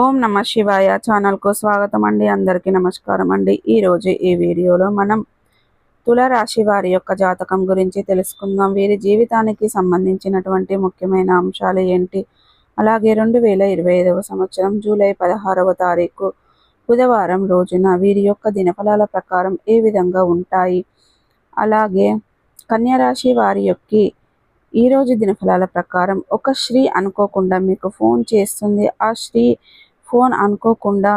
ఓం నమ శివాయ ఛానల్కు స్వాగతం అండి. అందరికీ నమస్కారం అండి. ఈరోజు ఈ వీడియోలో మనం తులరాశి వారి యొక్క జాతకం గురించి తెలుసుకుందాం. వీరి జీవితానికి సంబంధించినటువంటి ముఖ్యమైన అంశాలు ఏంటి? అలాగే రెండు వేల ఇరవై ఐదవ సంవత్సరం జూలై పదహారవ తారీఖు బుధవారం రోజున వీరి యొక్క దినఫలాల ప్రకారం ఏ విధంగా ఉంటాయి? అలాగే కన్యరాశి వారి యొక్క ఈరోజు దినఫలాల ప్రకారం ఒక స్త్రీ అనుకోకుండా మీకు ఫోన్ చేస్తుంది. ఆ స్త్రీ ఫోన్ అనుకోకుండా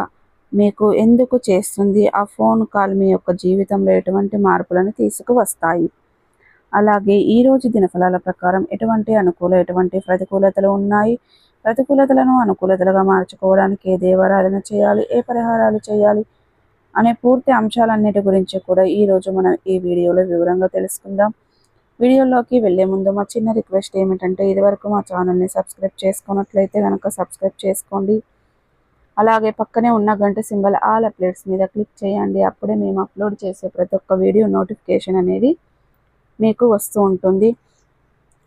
మీకు ఎందుకు చేస్తుంది? ఆ ఫోన్ కాల్ మీ యొక్క జీవితంలో ఎటువంటి మార్పులను తీసుకువస్తాయి? అలాగే ఈరోజు దినఫలాల ప్రకారం ఎటువంటి అనుకూల ఎటువంటి ప్రతికూలతలు ఉన్నాయి? ప్రతికూలతలను అనుకూలతలుగా మార్చుకోవడానికి ఏ దేవారాధన చేయాలి? ఏ పరిహారాలు చేయాలి? అనే పూర్తి అంశాలన్నిటి గురించి కూడా ఈరోజు మనం ఈ వీడియోలో వివరంగా తెలుసుకుందాం. వీడియోలోకి వెళ్ళే ముందు మా చిన్న రిక్వెస్ట్ ఏమిటంటే ఇదివరకు మా ఛానల్ని సబ్స్క్రైబ్ చేసుకున్నట్లయితే కనుక సబ్స్క్రైబ్ చేసుకోండి. అలాగే పక్కనే ఉన్న గంట సింబల్ ఆల్ అప్డేట్స్ మీద క్లిక్ చేయండి. అప్పుడే మేము అప్లోడ్ చేసే ప్రతి ఒక్క వీడియో నోటిఫికేషన్ అనేది మీకు వస్తూ ఉంటుంది.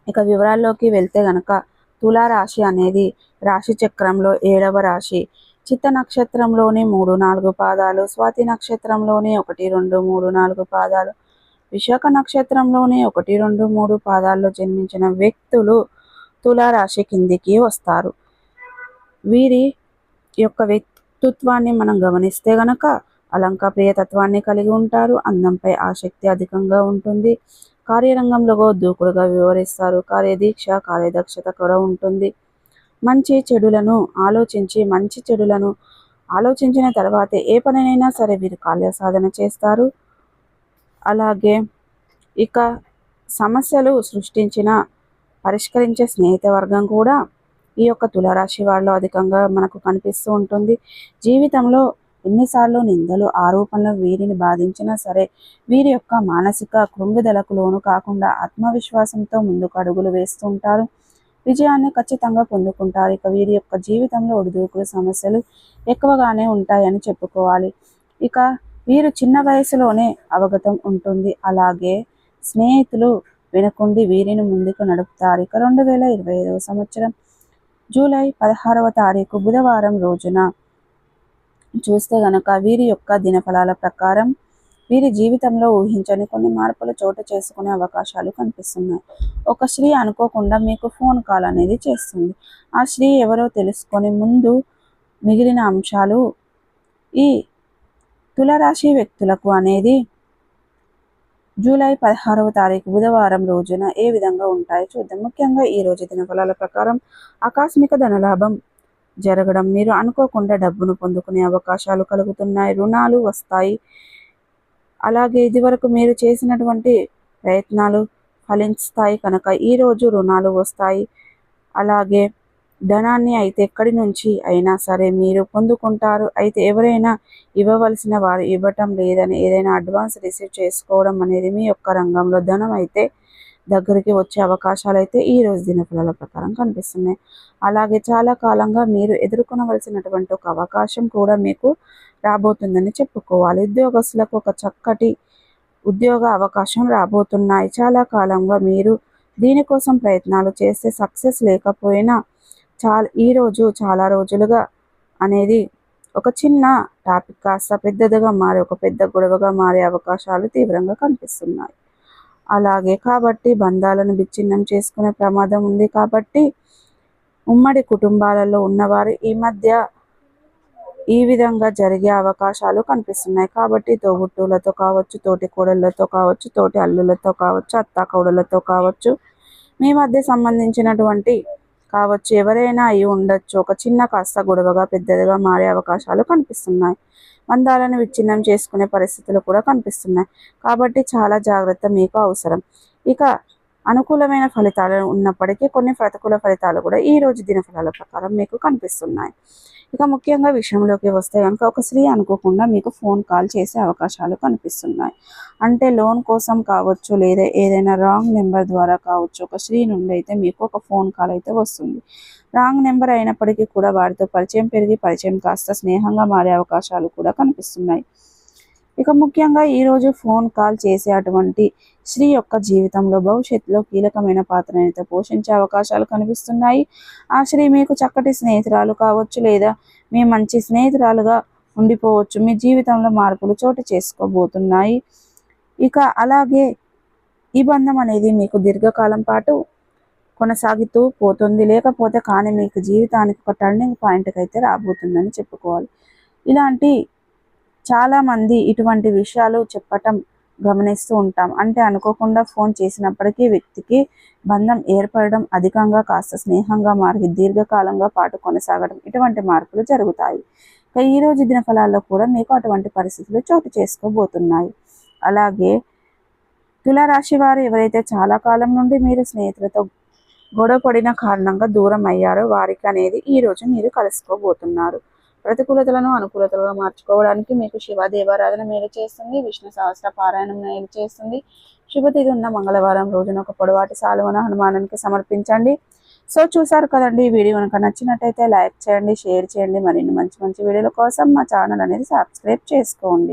ఇక వివరాల్లోకి వెళ్తే గనక తులారాశి అనేది రాశి చక్రంలో ఏడవ రాశి. చిత్త నక్షత్రంలోని మూడు నాలుగు పాదాలు స్వాతి నక్షత్రంలోని ఒకటి రెండు మూడు నాలుగు పాదాలు విశాఖ నక్షత్రంలోని ఒకటి రెండు మూడు పాదాల్లో జన్మించిన వ్యక్తులు తులారాశి కిందికి వస్తారు. వీరి యొక్క వ్యక్తిత్వాన్ని మనం గమనిస్తే గనక అలంక ప్రియతత్వాన్ని కలిగి ఉంటారు. అందంపై ఆసక్తి అధికంగా ఉంటుంది. కార్యరంగంలో దూకుడుగా వివరిస్తారు కార్యదీక్ష కార్యదక్షత కూడా ఉంటుంది. మంచి చెడులను ఆలోచించి మంచి చెడులను ఆలోచించిన తర్వాత ఏ పనినైనా సరే వీరు కార్యసాధన చేస్తారు. అలాగే ఇక సమస్యలు సృష్టించిన పరిష్కరించే స్నేహిత వర్గం కూడా ఈ యొక్క తులారాశి వాళ్ళు అధికంగా మనకు కనిపిస్తూ ఉంటుంది. జీవితంలో ఎన్నిసార్లు నిందలు ఆరోపణలు వీరిని బాధించినా సరే వీరి యొక్క మానసిక కృంగుదలకు లోను కాకుండా ఆత్మవిశ్వాసంతో ముందుకు అడుగులు వేస్తుంటారు విజయాన్ని ఖచ్చితంగా పొందుకుంటారు. ఇక వీరి యొక్క జీవితంలో ఒడిదూకులు సమస్యలు ఎక్కువగానే ఉంటాయని చెప్పుకోవాలి. ఇక వీరు చిన్న వయసులోనే అవగతం ఉంటుంది. అలాగే స్నేహితులు వినకుండి వీరిని ముందుకు నడుపుతారు. ఇక రెండు వేల ఇరవై ఐదవ సంవత్సరం జూలై పదహారవ తారీఖు బుధవారం రోజున చూస్తే గనక వీరి యొక్క దినఫలాల ప్రకారం వీరి జీవితంలో ఊహించని కొన్ని మార్పులు చోటు చేసుకునే అవకాశాలు కనిపిస్తున్నాయి. ఒక స్త్రీ అనుకోకుండా మీకు ఫోన్ కాల్ అనేది చేస్తుంది. ఆ స్త్రీ ఎవరో తెలుసుకొని ముందు మిగిలిన అంశాలు ఈ తులరాశి వ్యక్తులకు అనేది జూలై పదహారవ తారీఖు బుధవారం రోజున ఏ విధంగా ఉంటాయో చూద్దాం. ముఖ్యంగా ఈ రోజు దినఫలాల ప్రకారం ఆకస్మిక ధనలాభం జరగడం మీరు అనుకోకుండా డబ్బును పొందుకునే అవకాశాలు కలుగుతున్నాయి రుణాలు వస్తాయి. అలాగే ఇదివరకు మీరు చేసినటువంటి ప్రయత్నాలు ఫలిస్తాయి కనుక ఈరోజు రుణాలు వస్తాయి. అలాగే ధనాన్ని అయితే ఎక్కడి నుంచి అయినా సరే మీరు పొందుకుంటారు. అయితే ఎవరైనా ఇవ్వవలసిన వారు ఇవ్వటం లేదని ఏదైనా అడ్వాన్స్ రిసీవ్ చేసుకోవడం అనేది మీ యొక్క రంగంలో ధనం అయితే దగ్గరికి వచ్చే అవకాశాలు అయితే ఈ రోజు దినఫలాల ప్రకారం కనిపిస్తున్నాయి. అలాగే చాలా కాలంగా మీరు ఎదుర్కొనవలసినటువంటి ఒక అవకాశం కూడా మీకు రాబోతుందని చెప్పుకోవాలి. ఉద్యోగస్తులకు ఒక చక్కటి ఉద్యోగ అవకాశం రాబోతున్నాయి. చాలా కాలంగా మీరు దీనికోసం ప్రయత్నాలు చేస్తే సక్సెస్ లేకపోయినా చాలా ఈరోజు చాలా రోజులుగా అనేది ఒక చిన్న టాపిక్ కాస్త పెద్దదిగా మారి ఒక పెద్ద గొడవగా మారే అవకాశాలు తీవ్రంగా కనిపిస్తున్నాయి. అలాగే కాబట్టి బంధాలను విచ్ఛిన్నం చేసుకునే ప్రమాదం ఉంది కాబట్టి ఉమ్మడి కుటుంబాలలో ఉన్నవారు ఈ మధ్య ఈ విధంగా జరిగే అవకాశాలు కనిపిస్తున్నాయి. కాబట్టి తోబుట్టువులతో కావచ్చు తోటి కోడళ్ళతో కావచ్చు తోటి అల్లులతో కావచ్చు అత్త కోడలతో కావచ్చు మీ మధ్య సంబంధించినటువంటి కావచ్చు. ఎవరైనా అయి ఉండొచ్చు. ఒక చిన్న కాస్త గొడవగా పెద్దదిగా మారే అవకాశాలు కనిపిస్తున్నాయి. బంధాలను విచ్ఛిన్నం చేసుకునే పరిస్థితులు కూడా కనిపిస్తున్నాయి. కాబట్టి చాలా జాగ్రత్త మీకు అవసరం. ఇక అనుకూలమైన ఫలితాలు ఉన్నప్పటికీ కొన్ని ప్రతికూల ఫలితాలు కూడా ఈ రోజు దినఫలాల ప్రకారం మీకు కనిపిస్తున్నాయి. ఇక ముఖ్యంగా విషయంలోకి వస్తే కనుక ఒక స్త్రీ అనుకోకుండా మీకు ఫోన్ కాల్ చేసే అవకాశాలు కనిపిస్తున్నాయి. అంటే లోన్ కోసం కావచ్చు లేదా ఏదైనా రాంగ్ నెంబర్ ద్వారా కావచ్చు ఒక స్త్రీ నుండి అయితే మీకు ఒక ఫోన్ కాల్ అయితే వస్తుంది. రాంగ్ నెంబర్ అయినప్పటికీ కూడా వారితో పరిచయం పెరిగి పరిచయం కాస్త స్నేహంగా మారే అవకాశాలు కూడా కనిపిస్తున్నాయి. ఇక ముఖ్యంగా ఈరోజు ఫోన్ కాల్ చేసే అటువంటి స్త్రీ యొక్క జీవితంలో భవిష్యత్తులో కీలకమైన పాత్రనైతే పోషించే అవకాశాలు కనిపిస్తున్నాయి. ఆ స్త్రీ మీకు చక్కటి స్నేహితురాలు కావచ్చు లేదా మీ మంచి స్నేహితురాలుగా ఉండిపోవచ్చు. మీ జీవితంలో మార్పులు చోటు చేసుకోబోతున్నాయి. ఇక అలాగే ఈ బంధం అనేది మీకు దీర్ఘకాలం పాటు కొనసాగుతూ పోతుంది. లేకపోతే కానీ మీకు జీవితానికి ఒక టర్నింగ్ పాయింట్కి అయితే రాబోతుందని చెప్పుకోవాలి. ఇలాంటి చాలామంది ఇటువంటి విషయాలు చెప్పటం గమనిస్తూ ఉంటాం. అంటే అనుకోకుండా ఫోన్ చేసినప్పటికీ వ్యక్తికి బంధం ఏర్పడడం అధికంగా కాస్త స్నేహంగా మారి దీర్ఘకాలంగా పాటు కొనసాగడం ఇటువంటి మార్పులు జరుగుతాయి. ఈ రోజు దిన ఫలాల్లో కూడా మీకు అటువంటి పరిస్థితులు చోటు చేసుకోబోతున్నాయి. అలాగే తులారాశి వారు ఎవరైతే చాలా కాలం నుండి మీరు స్నేహితులతో గొడవ పడిన కారణంగా దూరం అయ్యారో వారికి అనేది ఈరోజు మీరు కలుసుకోబోతున్నారు. ప్రతికూలతలను అనుకూలతలుగా మార్చుకోవడానికి మీకు శివ దేవారాధన మేలు చేస్తుంది. విష్ణు సహస్ర పారాయణం మేలు చేస్తుంది. శుభతిథి ఉన్న మంగళవారం రోజున ఒక పొడవాటి సాలువన హనుమానానికి సమర్పించండి. సో చూసారు కదండి ఈ వీడియో కనుక నచ్చినట్టయితే లైక్ చేయండి షేర్ చేయండి. మరిన్ని మంచి మంచి వీడియోల కోసం మా ఛానల్ అనేది సబ్స్క్రైబ్ చేసుకోండి.